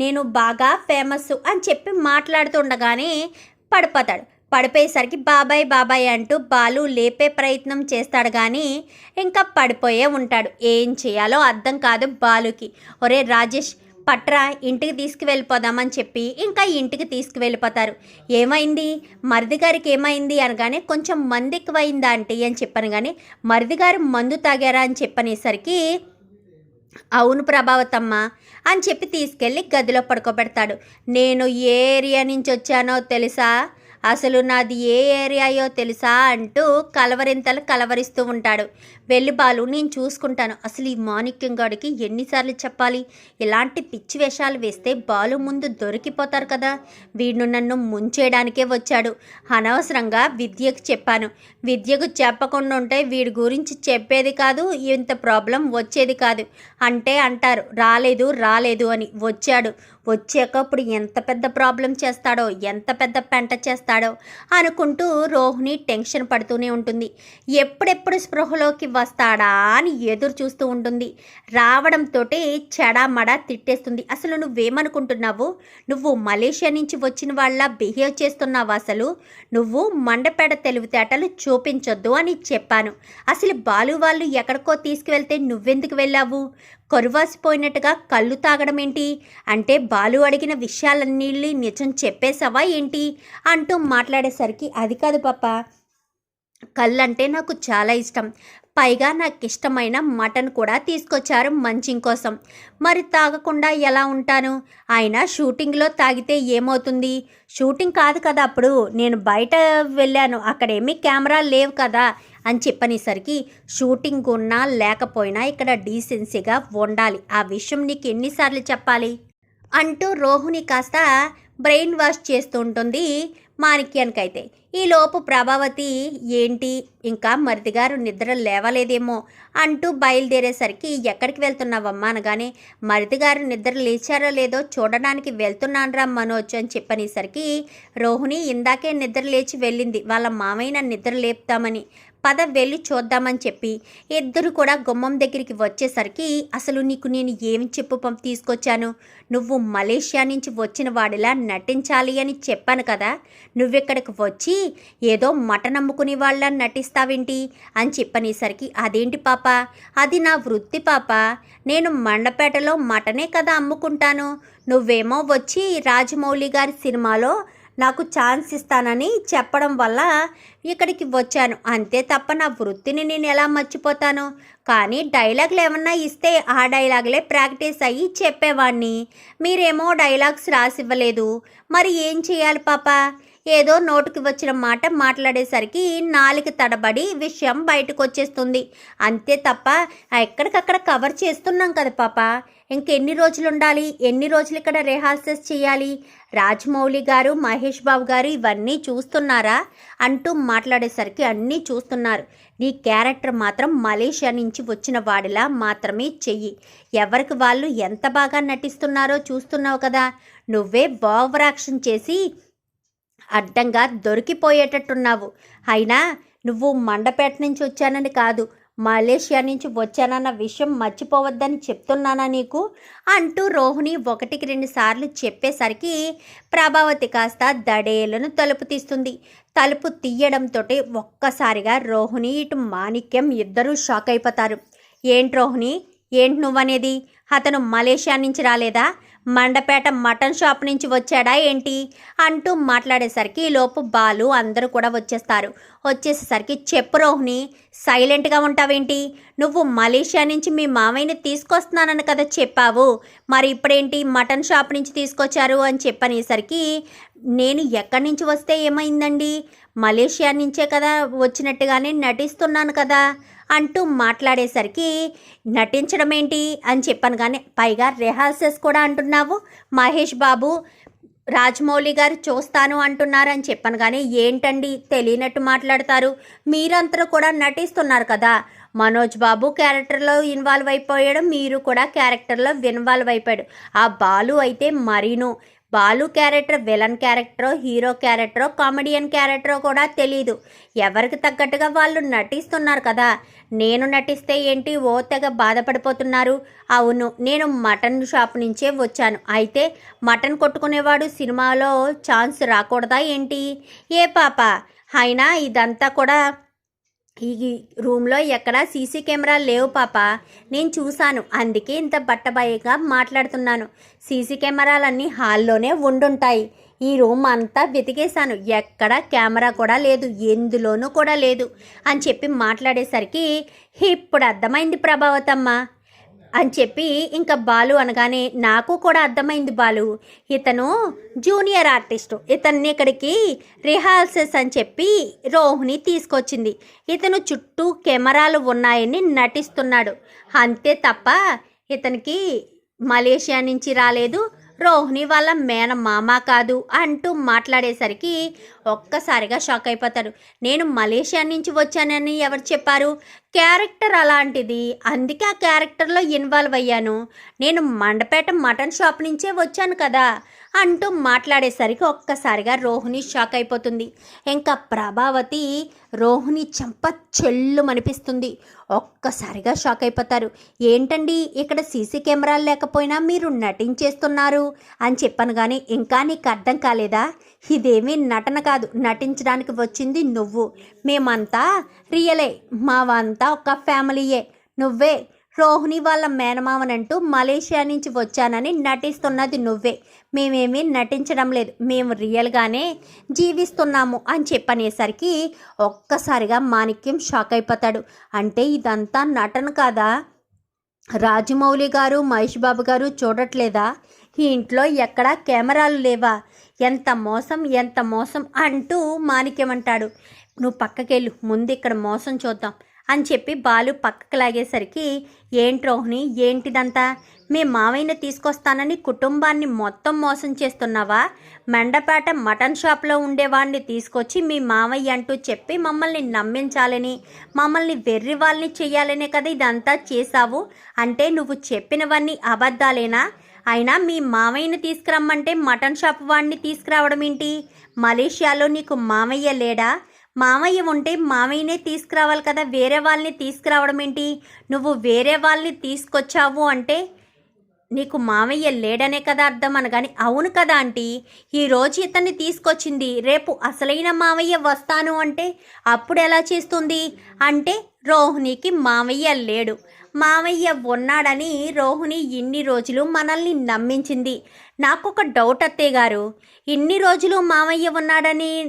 నేను బాగా ఫేమస్ అని చెప్పి మాట్లాడుతుండగానే పడిపోతాడు. పడిపోయేసరికి బాబాయ్ బాబాయ్ అంటూ బాలు లేపే ప్రయత్నం చేస్తాడు కానీ ఇంకా పడిపోయే ఉంటాడు. ఏం చేయాలో అర్థం కాదు బాలుకి. ఒరే రాజేష్ పట్రా ఇంటికి తీసుకువెళ్ళిపోదామని చెప్పి ఇంకా ఇంటికి తీసుకువెళ్ళిపోతారు. ఏమైంది? మరిది గారికి ఏమైంది అనగానే కొంచెం మంది ఎక్కువైందా అంటే అని చెప్పాను కానీ మరిది గారు మందు తాగారా అని చెప్పనేసరికి అవును ప్రభావతమ్మ అని చెప్పి తీసుకెళ్ళి గదిలో పడుకోబెడతాడు. నేను ఏ ఏరియా నుంచి వచ్చానో తెలుసా? అసలు నాది ఏ ఏరియాయో తెలుసా అంటూ కలవరింతలు కలవరిస్తూ ఉంటాడు. వెళ్ళి బాలు నేను చూసుకుంటాను. అసలు ఈ మాణిక్యం గాడికి ఎన్నిసార్లు చెప్పాలి? ఇలాంటి పిచ్చి వేషాలు వేస్తే బాలు ముందు దొరికిపోతారు కదా? వీడు నన్ను ముంచేయడానికే వచ్చాడు. అనవసరంగా విద్యకు చెప్పాను. విద్యకు చెప్పకుండా ఉంటే వీడి గురించి చెప్పేది కాదు ఇంత ప్రాబ్లం వచ్చేది కాదు. అంటే అంటారు రాలేదు రాలేదు అని. వచ్చాడు. వచ్చేకప్పుడు ఎంత పెద్ద ప్రాబ్లం చేస్తాడో ఎంత పెద్ద పెంట చేస్తాడో అనుకుంటూ రోహిణి టెన్షన్ పడుతూనే ఉంటుంది. ఎప్పుడెప్పుడు స్పృహలోకి వస్తాడా అని ఎదురు చూస్తూ ఉంటుంది. రావడంతో చెడామడా తిట్టేస్తుంది. అసలు నువ్వేమనుకుంటున్నావు? నువ్వు మలేషియా నుంచి వచ్చిన వాళ్ళ బిహేవ్ చేస్తున్నావు అసలు? నువ్వు మండపేడ తెలివితేటలు చూపించొద్దు అని చెప్పాను. అసలు బాలు వాళ్ళు ఎక్కడికో తీసుకువెళ్తే నువ్వెందుకు వెళ్ళావు? కరువాసిపోయినట్టుగా కళ్ళు తాగడం ఏంటి అంటే బాలు అడిగిన విషయాలన్నీ నిజం చెప్పేశావా ఏంటి? అంటూ మాట్లాడేసరికి అది కాదు పాప. కళ్ళంటే నాకు చాలా ఇష్టం. పైగా నాకు ఇష్టమైన మటన్ కూడా తీసుకొచ్చారు మంచింగ్ కోసం. మరి తాగకుండా ఎలా ఉంటాను? ఆయన షూటింగ్లో తాగితే ఏమవుతుంది? షూటింగ్ కాదు కదా అప్పుడు. నేను బయట వెళ్ళాను. అక్కడేమీ కెమెరా లేవు కదా. అని చెప్పనేసరికి షూటింగ్ ఉన్నా లేకపోయినా ఇక్కడ డీసెన్సీగా ఉండాలి. ఆ విషయం నీకు ఎన్నిసార్లు చెప్పాలి? అంటూ రోహిణి కాస్త బ్రెయిన్ వాష్ చేస్తుంటుంది మాణిక్యానికైతే. ఈలోపు ప్రభావతి ఏంటి? ఇంకా మరిదిగారు నిద్ర లేవలేదేమో అంటూ బయలుదేరేసరికి ఎక్కడికి వెళ్తున్నావమ్మా? అనగానే మరిదిగారు నిద్ర లేచారో లేదో చూడడానికి వెళ్తున్నానరా మనోజ్ అని చెప్పనేసరికి రోహిణి ఇందాకే నిద్ర లేచి వెళ్ళింది. వాళ్ళ మామయ్య నిద్ర లేపుతామని పద వెళ్ళి చూద్దామని చెప్పి ఇద్దరు కూడా గుమ్మం దగ్గరికి వచ్చేసరికి అసలు నీకు నేను ఏమి చెప్పు పంప్ తీసుకొచ్చాను? నువ్వు మలేషియా నుంచి వచ్చిన వాడిలా నటించాలి అని చెప్పాను కదా. నువ్విక్కడికి వచ్చి ఏదో మటన్ అమ్ముకునే వాళ్ళ నటిస్తావేంటి? అని చెప్పనేసరికి అదేంటి పాప? అది నా వృత్తి పాప. నేను మండపేటలో మటనే కదా అమ్ముకుంటాను. నువ్వేమో వచ్చి రాజమౌళి గారి సినిమాలో నాకు ఛాన్స్ ఇస్తానని చెప్పడం వల్ల ఇక్కడికి వచ్చాను. అంతే తప్ప నా వృత్తిని నేను ఎలా మర్చిపోతాను? కానీ డైలాగులు ఏమన్నా ఇస్తే ఆ డైలాగులే ప్రాక్టీస్ అయ్యి చెప్పేవాడిని మీరేమో డైలాగ్స్ రాసివ్వలేదు. మరి ఏం చేయాలి పాప? ఏదో నోటుకి వచ్చిన మాట మాట్లాడేసరికి నాలుగు తడబడి విషయం బయటకు వచ్చేస్తుంది అంతే తప్ప ఎక్కడికక్కడ కవర్ చేస్తున్నాం కదా పాప. ఇంకెన్ని రోజులు ఉండాలి ఎన్ని రోజులు ఇక్కడ రిహార్సల్స్ చేయాలి? రాజమౌళి గారు మహేష్ బాబు గారు ఇవన్నీ చూస్తున్నారా? అంటూ మాట్లాడేసరికి అన్నీ చూస్తున్నారు. నీ క్యారెక్టర్ మాత్రం మలేషియా నుంచి వచ్చిన వాడిలా మాత్రమే చెయ్యి. ఎవరికి వాళ్ళు ఎంత బాగా నటిస్తున్నారో చూస్తున్నావు కదా. నువ్వే ఓవరాక్షన్ చేసి అడ్డంగా దొరికిపోయేటట్టున్నావు. అయినా నువ్వు మండపేట నుంచి వచ్చానని కాదు మలేషియా నుంచి వచ్చానన్న విషయం మర్చిపోవద్దని చెప్తున్నానా నీకు? అంటూ రోహిణి ఒకటికి రెండు సార్లు చెప్పేసరికి ప్రభావతి కాస్త దడేలను తలుపు తీస్తుంది. తలుపు తీయడంతో ఒక్కసారిగా రోహిణి ఇటు మాణిక్యం ఇద్దరూ షాక్ అయిపోతారు. ఏంటి రోహిణి? ఏంటి నువ్వనేది? అతను మలేషియా నుంచి రాలేదా? మండపేట మటన్ షాప్ నుంచి వచ్చాడా ఏంటి అంటూ మాట్లాడేసరికి ఈ లోపు బాలు అందరూ కూడా వచ్చేస్తారు. వచ్చేసేసరికి చెప్పు రోహిణి సైలెంట్గా ఉంటావేంటి? నువ్వు మలేషియా నుంచి మీ మామయ్యని తీసుకొస్తున్నానని కదా చెప్పావు. మరి ఇప్పుడేంటి మటన్ షాప్ నుంచి తీసుకొచ్చారు అని చెప్పనేసరికి నేను ఎక్కడి నుంచి వస్తే ఏమైందండి? మలేషియా నుంచే కదా వచ్చినట్టుగానే నటిస్తున్నాను కదా అంటూ మాట్లాడేసరికి నటించడం ఏంటి అని చెప్పాను కానీ పైగా రిహార్సల్స్ కూడా అంటున్నావు. మహేష్ బాబు రాజమౌళి గారు చూస్తాను అంటున్నారు అని చెప్పాను కానీ ఏంటండి? తెలియనట్టు మాట్లాడతారు. మీరంతా కూడా నటిస్తున్నారు కదా. మనోజ్ బాబు క్యారెక్టర్లో ఇన్వాల్వ్ అయిపోయాడు. మీరు కూడా క్యారెక్టర్లో ఇన్వాల్వ్ అయిపోయాడు. ఆ బాలు అయితే మరీను. బాలు క్యారెక్టర్ విలన్ క్యారెక్టరో హీరో క్యారెక్టరో కామెడియన్ క్యారెక్టరో కూడా తెలియదు ఎవరికి తగ్గట్టుగా వాళ్ళు నటిస్తున్నారు కదా? నేను నటిస్తే ఏంటి? ఓ తెగ బాధపడిపోతున్నారు. అవును నేను మటన్ షాప్ నుంచే వచ్చాను. అయితే మటన్ కొట్టుకునేవాడు సినిమాలో ఛాన్స్ రాకూడదా ఏంటి? ఏ పాప? అయినా ఇదంతా కూడా ఈ రూమ్లో ఎక్కడా సీసీ కెమెరాలు లేవు పాప. నేను చూశాను. అందుకే ఇంత బట్టబయగా మాట్లాడుతున్నాను. సీసీ కెమెరాలన్నీ హాల్లోనే ఉండుంటాయి. ఈ రూమ్ అంతా వెతికేశాను. ఎక్కడ కెమెరా కూడా లేదు. ఎందులోనూ కూడా లేదు. అని చెప్పి మాట్లాడేసరికి ఇప్పుడు అర్థమైంది ప్రభావతమ్మ. అని చెప్పి ఇంకా బాలు అనగానే నాకు కూడా అర్థమైంది బాలు. ఇతను జూనియర్ ఆర్టిస్టు. ఇతన్ని ఇక్కడికి రిహార్సల్స్ అని చెప్పి రోహిణి తీసుకొచ్చింది. ఇతను చుట్టూ కెమెరాలు ఉన్నాయని నటిస్తున్నాడు. అంతే తప్ప ఇతనికి మలేషియా నుంచి రాలేదు. రోహిణి వాళ్ళ మేన మామ కాదు అంటూ మాట్లాడేసరికి ఒక్కసారిగా షాక్ అయిపోతాడు నేను మలేషియా నుంచి వచ్చానని ఎవరు చెప్పారు? క్యారెక్టర్ అలాంటిది. అందుకే ఆ క్యారెక్టర్లో ఇన్వాల్వ్ అయ్యాను. నేను మండపేట మటన్ షాప్ నుంచే వచ్చాను కదా? అంటూ మాట్లాడేసరికి ఒక్కసారిగా రోహిణి షాక్ అయిపోతుంది. ఇంకా ప్రభావతి రోహిణి చెంప చెల్లు అనిపిస్తుంది ఒక్కసారిగా షాక్ అయిపోతారు. ఏంటండి ఇక్కడ సీసీ కెమెరాలు లేకపోయినా మీరు నటించేస్తున్నారు? అని చెప్పాను కానీ ఇంకా నీకు అర్థం కాలేదా? ఇదేమీ నటన కాదు. నటించడానికి వచ్చింది నువ్వు. మేమంతా రియలే మావంతా ఒక ఫ్యామిలీయే. నువ్వే రోహిణి వాళ్ళ మేనమామనంటూ మలేషియా నుంచి వచ్చానని నటిస్తున్నది నువ్వే. మేమేమీ నటించడం లేదు మేము రియల్గానే జీవిస్తున్నాము అని చెప్పనేసరికి ఒక్కసారిగా మాణిక్యం షాక్ అయిపోతాడు. అంటే ఇదంతా నటన కాదా? రాజమౌళి గారు మహేష్ బాబు గారు చూడట్లేదా? ఈ ఇంట్లో ఎక్కడా కెమెరాలు లేవా? ఎంత మోసం ఎంత మోసం అంటూ మాణిక్యమంటాడు. నువ్వు పక్కకెళ్ళు ముందు ఇక్కడ మోసం చూద్దాం అని చెప్పి బాలు పక్కకు లాగేసరికి ఏంటి రోహిణి ఏంటిదంతా? మీ మావయ్యని తీసుకొస్తానని కుటుంబాన్ని మొత్తం మోసం చేస్తున్నావా? మెండపేట మటన్ షాప్లో ఉండేవాడిని తీసుకొచ్చి మీ మావయ్య అంటూ చెప్పి మమ్మల్ని నమ్మించాలని మమ్మల్ని వెర్రి వాళ్ళని చెయ్యాలనే కదా ఇదంతా చేశావు? అంటే నువ్వు చెప్పినవన్నీ అబద్ధాలేనా? అయినా మీ మామయ్యని తీసుకురమ్మంటే మటన్ షాప్ వాడిని తీసుకురావడం ఏంటి? మలేషియాలో నీకు మామయ్య లేడా? మామయ్య ఉంటే మామయ్యనే తీసుకురావాలి కదా వేరే వాళ్ళని తీసుకురావడం ఏంటి? నువ్వు వేరే వాళ్ళని తీసుకొచ్చావు అంటే నీకు మామయ్య లేడనే కదా అర్థం అనగాని అవును కదా ఆంటీ. ఈరోజు ఇతన్ని తీసుకొచ్చింది రేపు అసలైన మామయ్య వస్తాను అంటే అప్పుడు ఎలా చేస్తుంది? అంటే రోహిణికి మామయ్య లేడు. మామయ్య ఉన్నాడని రోహిణి ఇన్ని రోజులు మనల్ని నమ్మించింది. నాకు ఒక డౌట్ అత్తయ్య గారు. ఇన్ని రోజులు మామయ్య ఉన్నాడని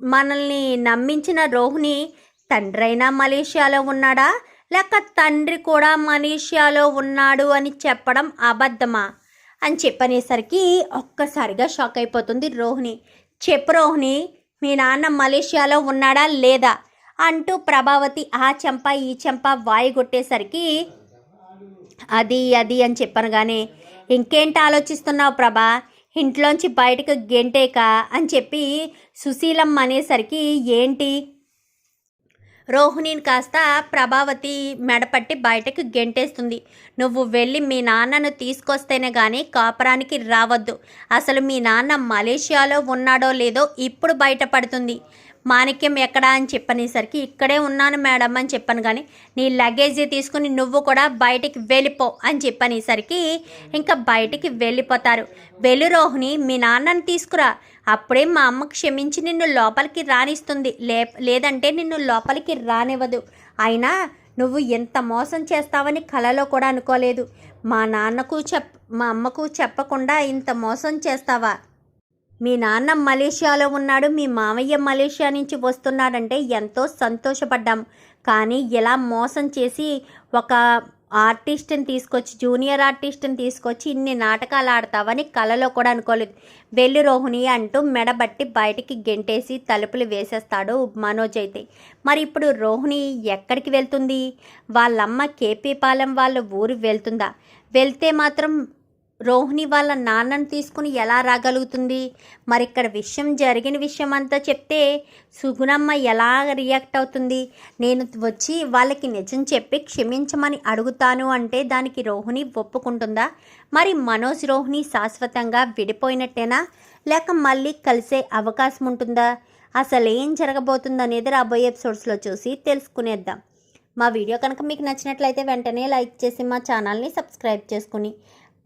మనల్ని నమ్మించిన రోహిణి తండ్రైనా మలేషియాలో ఉన్నాడా లేక తండ్రి కూడా మలేషియాలో ఉన్నాడు అని చెప్పడం అబద్ధమా? అని చెప్పనేసరికి ఒక్కసారిగా షాక్ అయిపోతుంది రోహిణి. చెప్పు రోహిణి మీ నాన్న మలేషియాలో ఉన్నాడా లేదా? అంటూ ప్రభావతి ఆ చెంప ఈ చెంప వాయి కొట్టేసరికి అది అది అని చెప్పాను కానీ ఇంకేంటి ఆలోచిస్తున్నావు ప్రభా? ఇంట్లోంచి బయటకు గెంటేక? అని చెప్పి సుశీలమ్మ అనేసరికి ఏంటి? రోహిణిని కాస్త ప్రభావతి మెడపట్టి బయటకు గెంటేస్తుంది. నువ్వు వెళ్ళి మీ నాన్నను తీసుకొస్తేనే కానీ కాపురానికి రావద్దు. అసలు మీ నాన్న మలేషియాలో ఉన్నాడో లేదో ఇప్పుడు బయటపడుతుంది. మాణిక్యం ఎక్కడా అని చెప్పనేసరికి ఇక్కడే ఉన్నాను మేడం అని చెప్పాను. కానీ నీ లగేజీ తీసుకుని నువ్వు కూడా బయటికి వెళ్ళిపో అని చెప్పనేసరికి ఇంకా బయటికి వెళ్ళిపోతారు. వెళ్ళు రోహిణి మీ నాన్నని తీసుకురా. అప్పుడే మా అమ్మ క్షమించి నిన్ను లోపలికి రానిస్తుంది. లే లేదంటే నిన్ను లోపలికి రానివ్వదు. అయినా నువ్వు ఎంత మోసం చేస్తావని కలలో కూడా అనుకోలేదు. మా నాన్నకు చెప్ మా అమ్మకు చెప్పకుండా ఇంత మోసం చేస్తావా? మీ నాన్న మలేషియాలో ఉన్నాడు మీ మామయ్య మలేషియా నుంచి వస్తున్నాడంటే ఎంతో సంతోషపడ్డాం. కానీ ఇలా మోసం చేసి ఒక ఆర్టిస్ట్ని తీసుకొచ్చి జూనియర్ ఆర్టిస్ట్ని తీసుకొచ్చి ఇన్ని నాటకాలు ఆడతావని కలలో కూడా అనుకోలేదు. వెళ్ళి రోహిణి అంటూ మెడబట్టి బయటికి గెంటేసి తలుపులు వేసేస్తాడు మనోజ్ అయితే. మరి ఇప్పుడు రోహిణి ఎక్కడికి వెళ్తుంది? వాళ్ళమ్మ కేపీపాలెం వాళ్ళ ఊరు వెళ్తుందా? వెళ్తే మాత్రం రోహిణి వాళ్ళ నాన్నను తీసుకుని ఎలా రాగలుగుతుంది? మరి ఇక్కడ విషయం జరిగిన విషయం అంతా చెప్తే సుగుణమ్మ ఎలా రియాక్ట్ అవుతుంది? నేను వచ్చి వాళ్ళకి నిజం చెప్పి క్షమించమని అడుగుతాను అంటే దానికి రోహిణి ఒప్పుకుంటుందా? మరి మనోజ్ రోహిణి శాశ్వతంగా విడిపోయినట్టేనా? లేక మళ్ళీ కలిసే అవకాశం ఉంటుందా? అసలు ఏం జరగబోతుందో అనేది రాబోయే ఎపిసోడ్స్లో చూసి తెలుసుకునేద్దాం. మా వీడియో కనుక మీకు నచ్చినట్లయితే వెంటనే లైక్ చేసి మా ఛానల్ని సబ్స్క్రైబ్ చేసుకుని